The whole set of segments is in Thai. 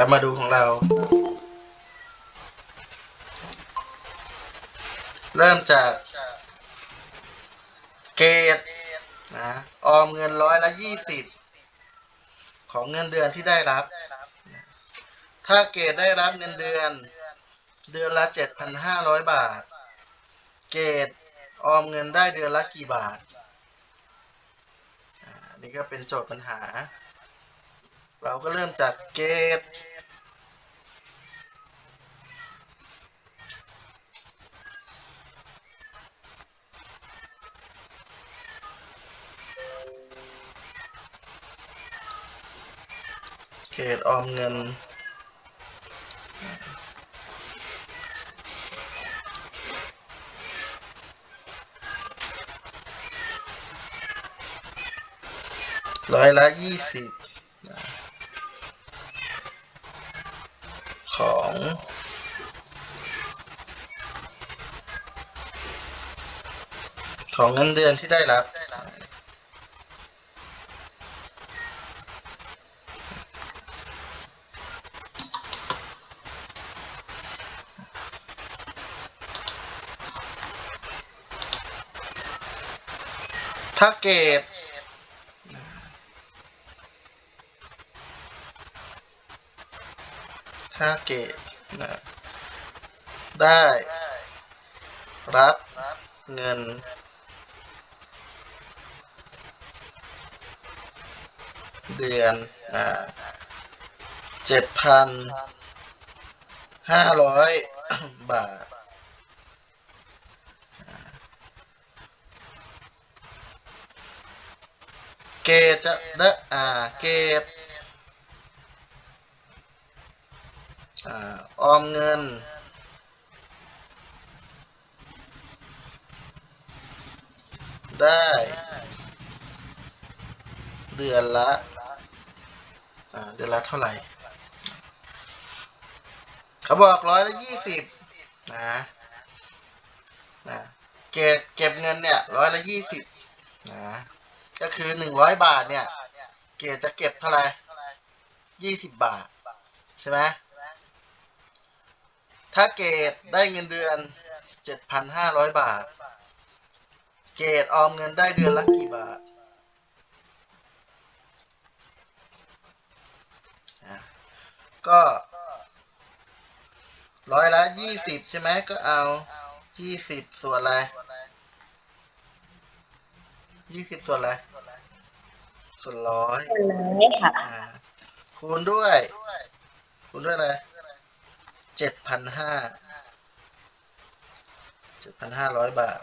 เรามาดูของเรา เริ่มจากเกรดนะออมเงินร้อยละยี่สิบของเงินเดือนที่ได้รับ ถ้าเกรดได้รับเงินเดือน เดือนละเจ็ดพันห้าร้อยบาท เกรดออมเงินได้เดือนละกี่บาทนี่ก็เป็นโจทย์ปัญหา เราก็เริ่มจากเกร เกรดออมเงิน ร้อยละยี่สิบของของเงินเดือนที่ได้รับ ถ้าเกรดถ้าเกตนะได้ รับเงิน เดือนอ่าเจ็ดพันห้าร้อยบาท กตจะได้อ่าเกตอ่าออมเงิน ได้ เดือนละเดือนละเท่าไหร่เขาบอกร้อยละยี่สิบนะนะเก็บเก็บเงินเนี่ยร้อยละยี่สิบนะ ก็คือหนึ่งร้อยบาทเนี่ย เกรดจะเก็บเท่าไหร่ยี่สิบบาท ใช่ไหมถ้าเกรดได้เงินเดือนเจ็ดพันห้าร้อยบาท เกรดออมเงินได้เดือนละกี่บาทก็ร้อยละยี่สิบใช่ไหมก็เอายี่สิบส่วนอะไรยี่สิบส่วนอะไร ส่วนร้อยคนเลยค่ะ อ่าคูณด้วย คูณด้วยอะไรเจ็ดพันห้าเจ็ดพันห้าร้อยบาท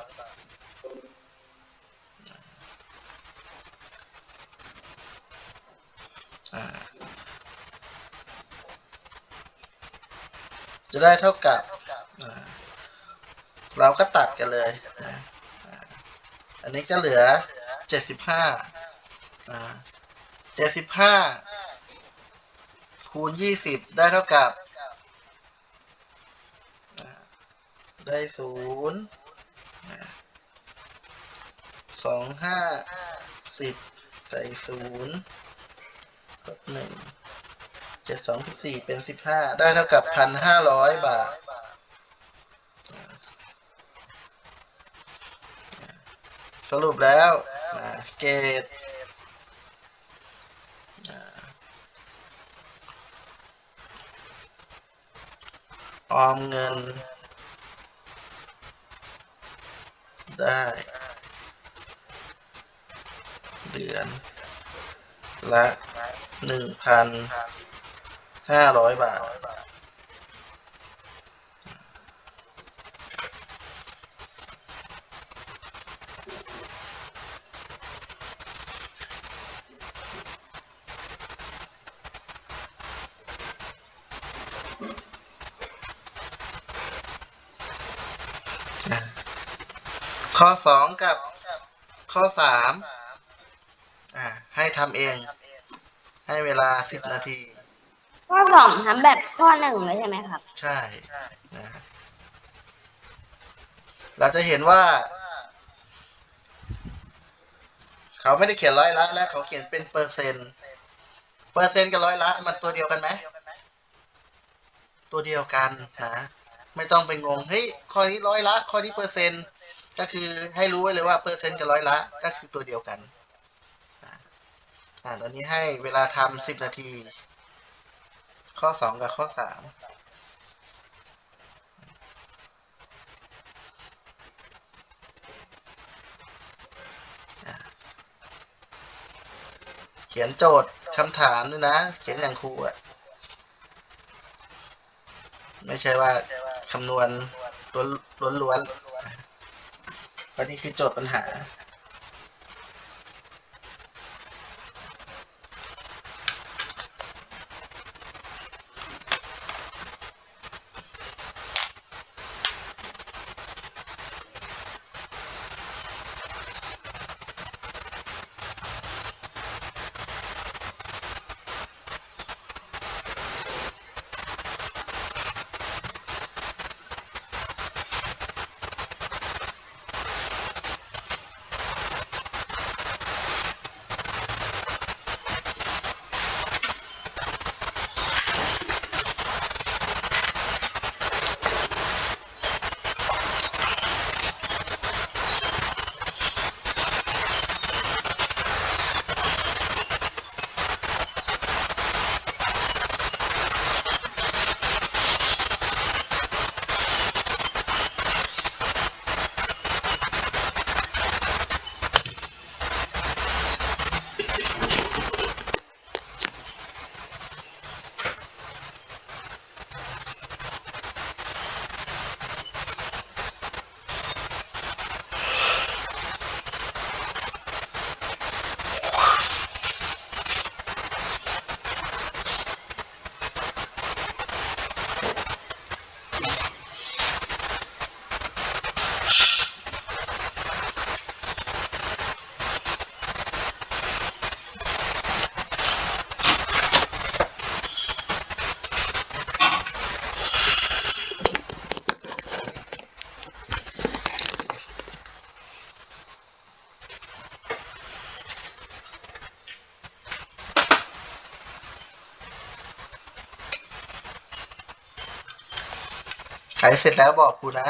อ่า จะได้เท่ากับอ่าเราก็ตัดกันเลยนะอ่าอันนี้ก็เหลือเจ็ดสิบห้าาเจ็ดสิบห้าคูณยี่สิบได้เท่ากับได้ศูนย์สองห้าสิบใส่ศูนย์กดหนึ่งเจ็ดสองสิบสี่เป็นสิบห้าได้เท่ากับพันห้าร้อยบาทสรุปแล้วเกรด ออมเงิน ได้ เดือน ละหนึ่งพันห้าร้อยบาท อะ ข้อสองกับข้อสามอ่าให้ทำเอง ให้เวลาสิบนาที ข้อสองทำแบบข้อหนึ่งเลยใช่ไหมครับ ใช่นะเราจะเห็นว่า เขาไม่ได้เขียนร้อยละ แล้วเขาเขียนเป็นเปอร์เซ็นต์เปอร์เซ็นต์กับร้อยละ มันตัวเดียวกันไหมตัวเดียวกันนะ ไม่ต้องไปงงเฮ้ยข้อนี้ร้อยละ ข้อนี้เปอร์เซ็นต์ ก็คือให้รู้ไว้เลยว่าเปอร์เซ็นต์กับร้อยละก็คือตัวเดียวกันอ่าตอนนี้ให้เวลาทำสิบนาที ข้อสองกับข้อสามเขียนโจทย์คำถามด้วยนะ เขียนอย่างครูอะไม่ใช่ว่าคำนวณล้วนล้วนๆ ก็นี่คือโจทย์ปัญหา เสร็จแล้วบอกครูนะ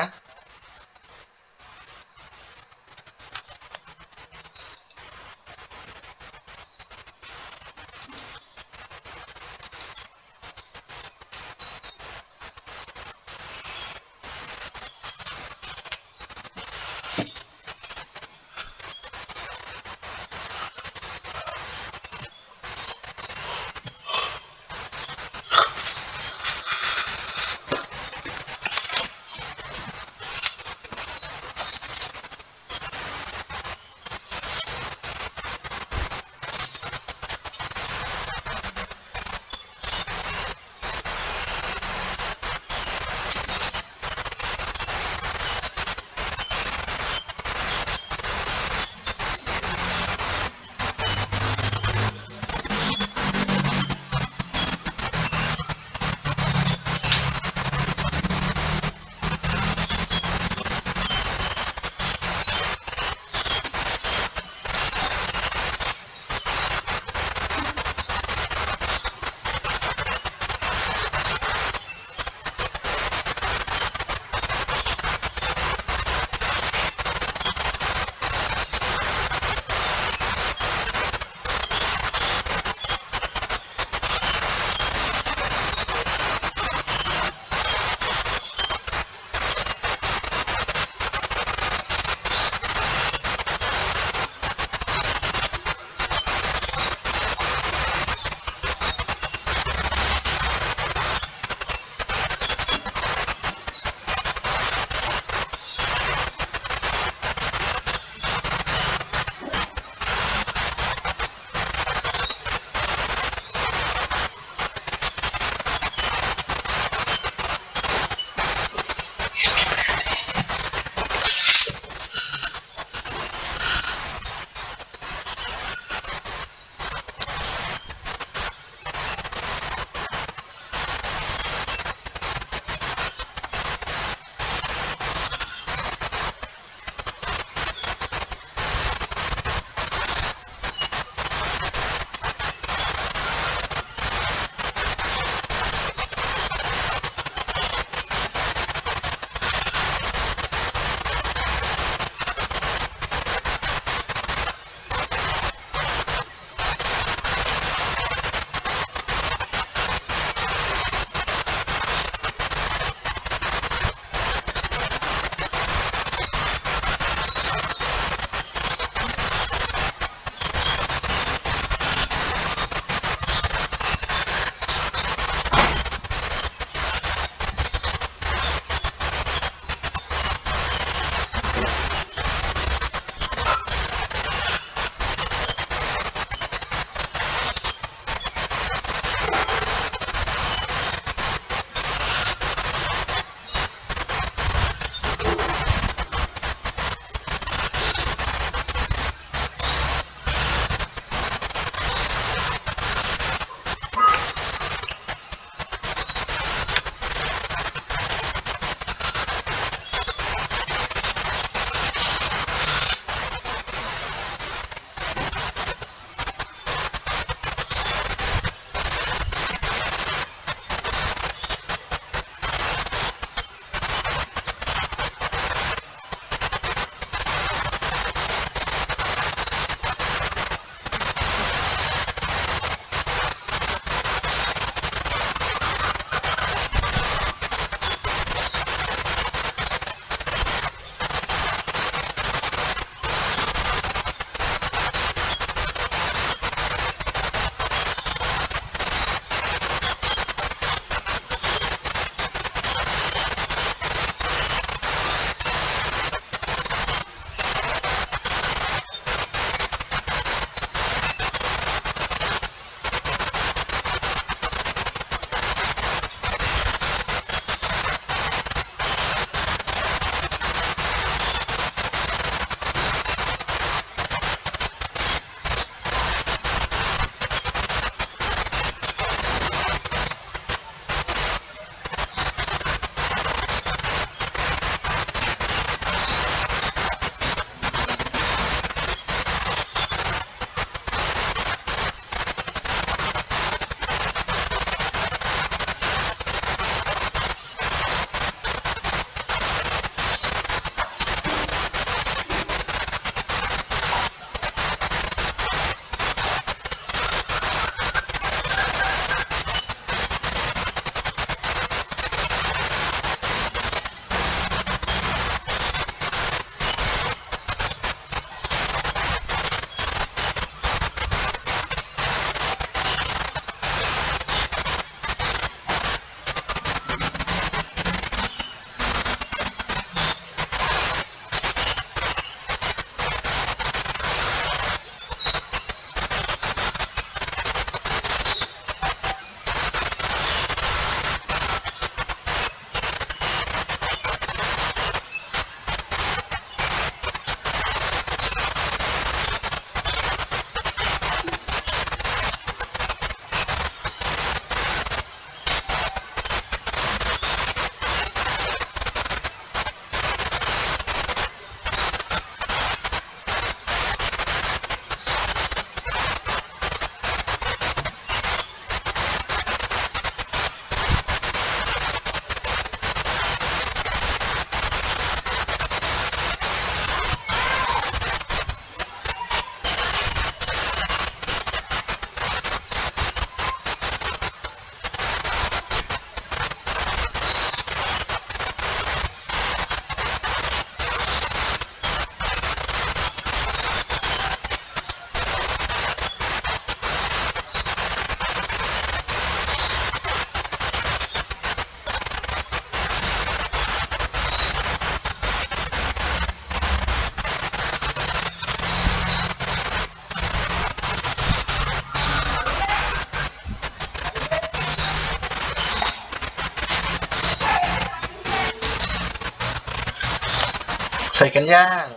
เสร็จกันย่าง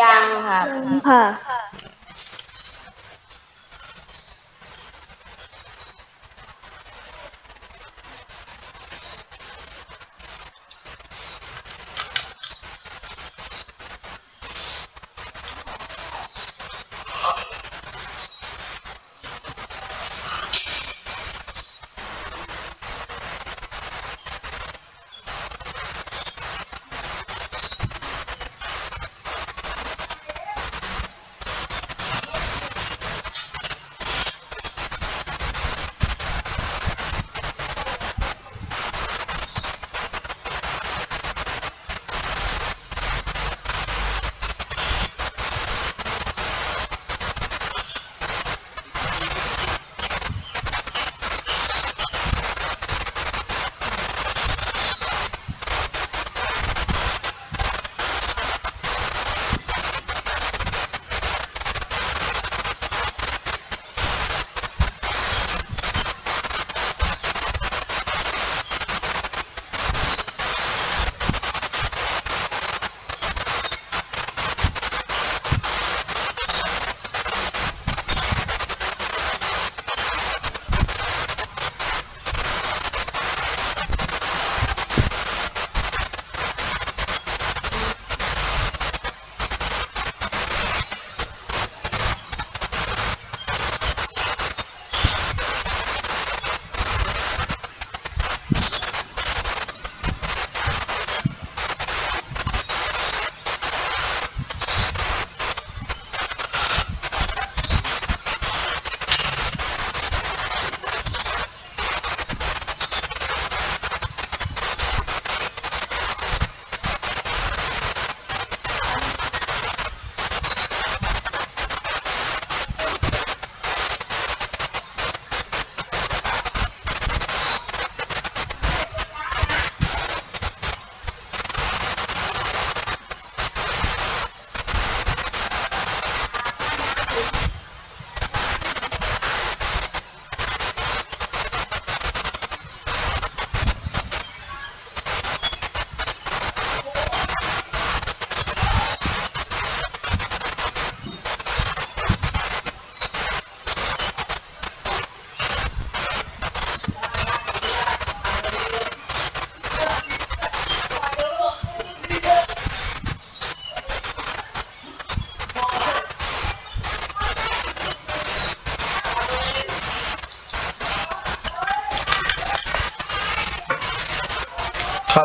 ยังครับค่ะ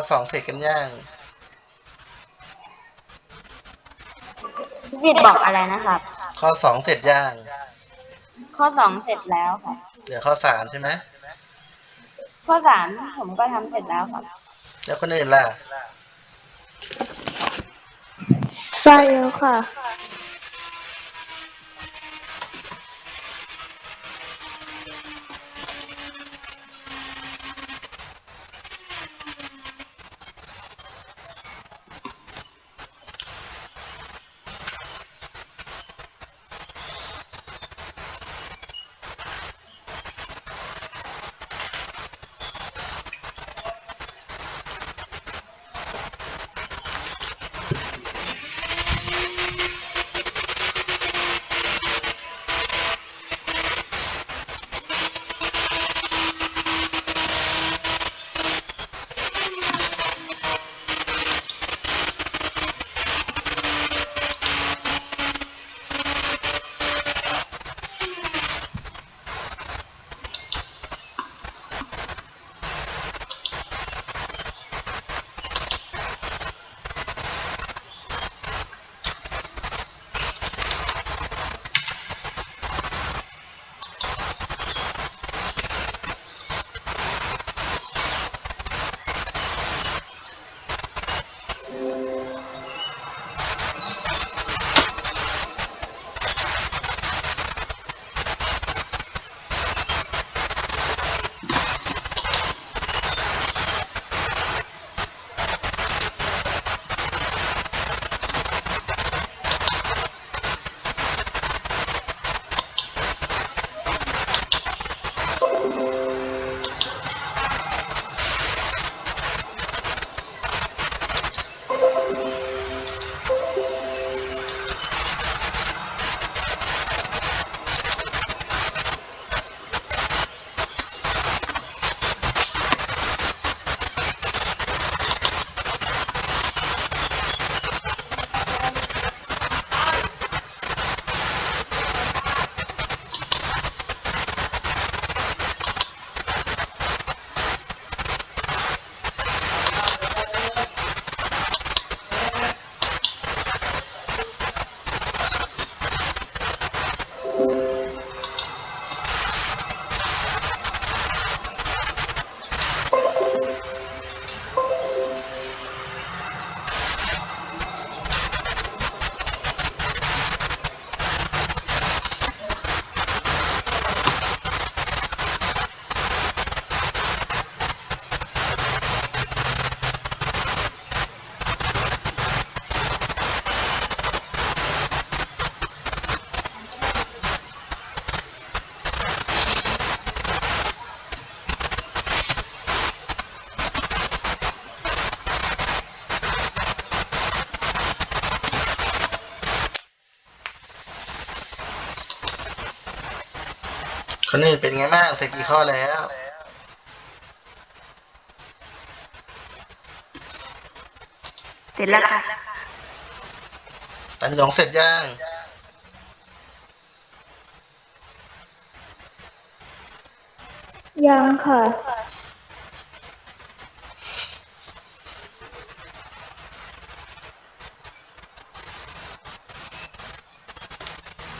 สองเสร็จกันย่างพี่จิตบอกอะไรนะครับ ข้อสองเสร็จย่าง ข้อสองเสร็จแล้วครับ เหลือข้อสามใช่ไหมข้อสามผมก็ทำเสร็จแล้วครับ แล้วคนอื่นล่ะ ใช่แล้วค่ะ คนอื่นเป็นไงบ้างเสร็จกี่ข้อแล้ว เสร็จแล้วค่ะตันหยงเสร็จยังยังค่ะ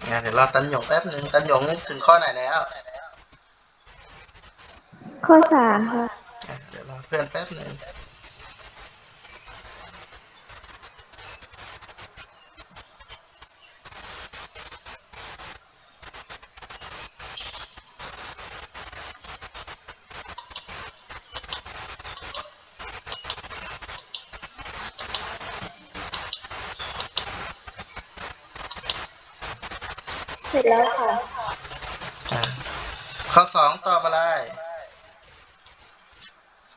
เดี๋ยวรอตันหยงแป๊บหนึ่งตันหยงถึงข้อไหนแล้วข้อสามค่ะอะเดี๋ยวรอเพื่อนแป๊บหนึ่ง เสร็จแล้วค่ะ อะข้อสองตอบอะไร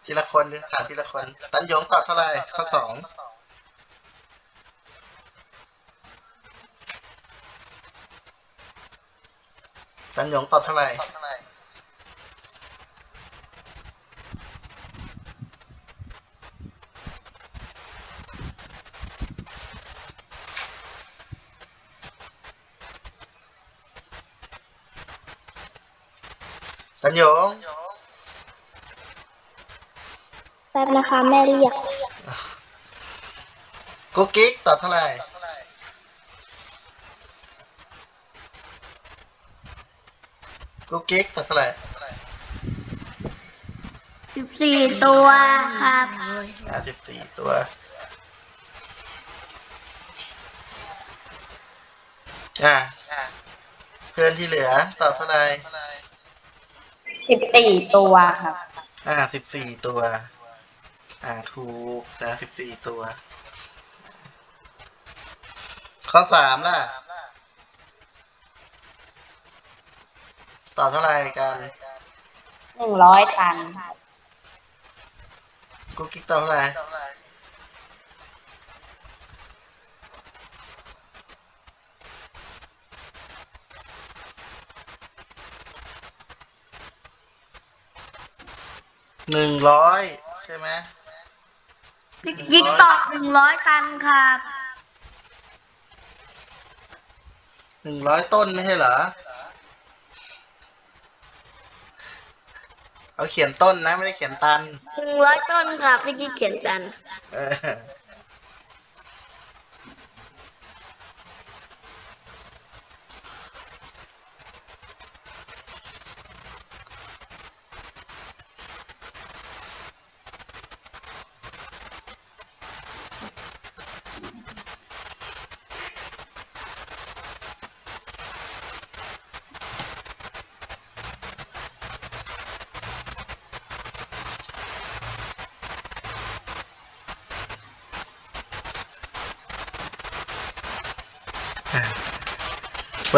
ทีละคนดิถามทีละคน ตันหยงตอบเท่าไหร่ข้อสองตันหยงตอบเท่าไหร่ ตันหยงแป๊บนะคะ แม่เรียกกุ๊กกิ๊กตอบเท่าไหร่กุ๊กกิ๊กตอบเท่าไหร่สิบสี่ตัวครับอ่าสิบสี่ตัวอ่าเพื่อนที่เหลือตอบเท่าไหร่ สิบสี่ตัวครับ อ่าสิบสี่ตัว อ่าถูกนะสิบสี่ตัว ข้อสามล่ะตอบเท่าไหร่กันหนึ่งร้อยตันกุ๊กกิ๊กตอบเท่าไหร่ หนึ่งร้อยใช่ไหมพี่กิ๊กตอบหนึ่งร้อยตันครับหนึ่งร้อยต้นไม่ใช่เหรอ เอาเขียนต้นนะ ไม่ได้เขียนตันหนึ่งร้อยต้นครับพี่กิ๊กเขียนตัน เออ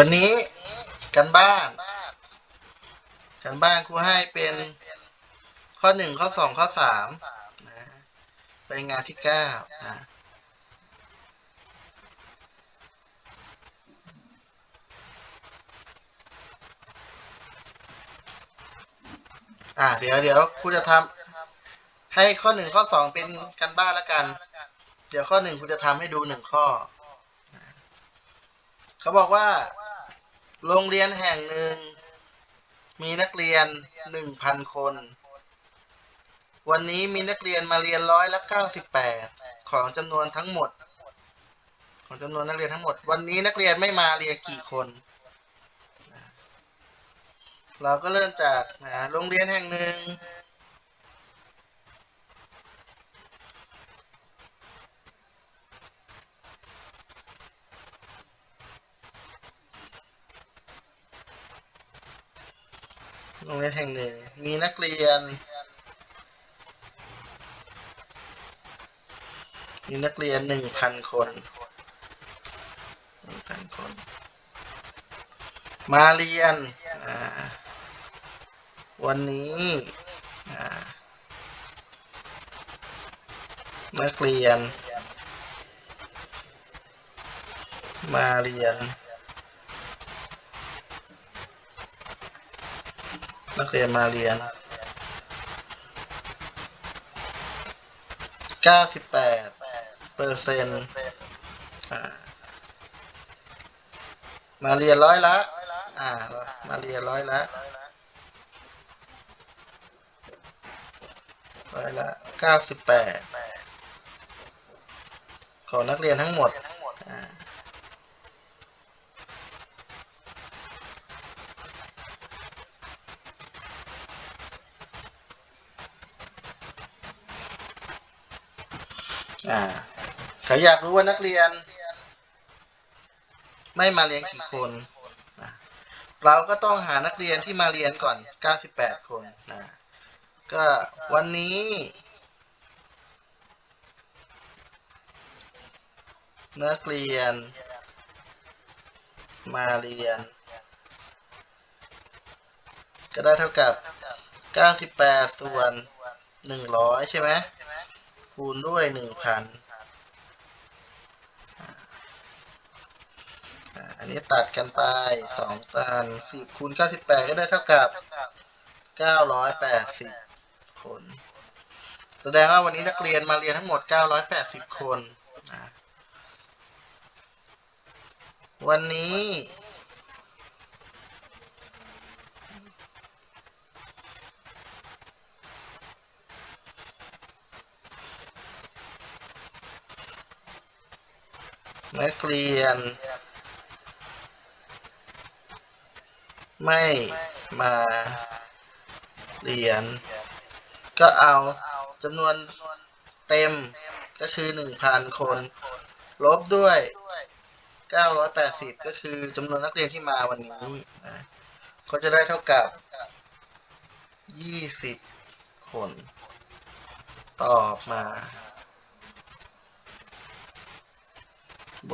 วันนี้กันบ้าน กันบ้านครูให้เป็นข้อหนึ่งข้อสองข้อสามนะไปงานที่เก้านะอ่าเดี๋ยวเดี๋ยวครูจะทำให้ข้อหนึ่งข้อสองเป็นกันบ้านแล้วกัน เดี๋ยวข้อหนึ่งครูจะทำให้ดูหนึ่งข้อ เขาบอกว่า โรงเรียนแห่งหนึ่ง มีนักเรียนหนึ่งพันคน วันนี้มีนักเรียนมาเรียนร้อยละเก้าสิบแปดของจำนวนทั้งหมด ของจำนวนนักเรียนทั้งหมด วันนี้นักเรียนไม่มาเรียนกี่คน เราก็เริ่มจากนะโรงเรียนแห่งหนึ่ง โรงเรียนแห่งหนึ่ง มีนักเรียน มีนักเรียนหนึ่งพันคนหนึ่งพันคน มาเรียน วันนี้อ่านักเรียน มาเรียน นักเรียนมาเรียนเก้าสิบแปดเปอร์เซ็นต์มาเรียนร้อยละ อ่า มาเรียนร้อยละ ร้อยละเก้าสิบแปดของนักเรียนทั้งหมด อ่าเขาอยากรู้ว่านักเรียน ไม่มาเรียนกี่คน เราก็ต้องหานักเรียนที่มาเรียนก่อน 98 คนนะ ก็วันนี้นักเรียน มาเรียน ก็ได้เท่ากับ 98 ส่วน 100 ใช่ไหม คูณด้วย1,000อ่าอันนี้ตัดกันไปสองตันสิบคูณเก้าสิบแปดก็ได้เท่ากับเก้าร้อยแปดสิบคน แสดงว่าวันนี้นักเรียนมาเรียนทั้งหมดเก้าร้อยแปดสิบคน วันนี้ เรียน ไม่มาเรียน ก็เอาจำนวนเต็มก็คือหนึ่งพันคน ลบด้วยเก้าร้อยแปดสิบก็คือจำนวนนักเรียนที่มาวันนี้นะก็จะได้เท่ากับยี่สิบคน ตอบมา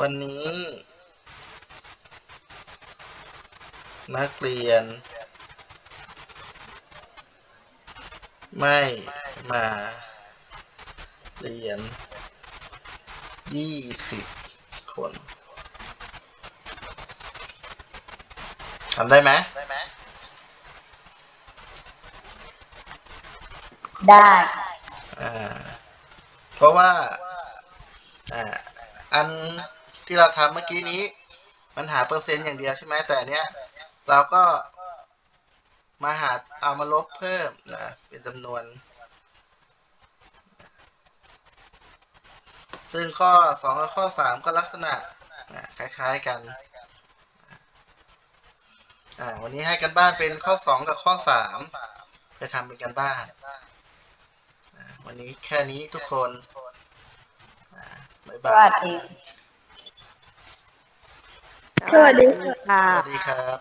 วันนี้ นักเรียน ไม่มาเรียนยี่สิบคนทำได้ไหมได้อ่าเพราะว่าอ่าอัน ที่เราทำเมื่อกี้นี้ มันหาเปอร์เซ็นต์อย่างเดียวใช่ไหมแต่เนี้ย เราก็มาหาเอามาลบเพิ่มนะเป็นจำนวน ซึ่งข้อสองกับข้อสามก็ลักษณะนะคล้าย ๆกันวันนี้ให้กันบ้านเป็นข้อสองกับข้อสามไปทำเป็นกันบ้าน วันนี้แค่นี้ทุกคน บ๊ายบาย สวัสดีค่ะ สวัสดีครับ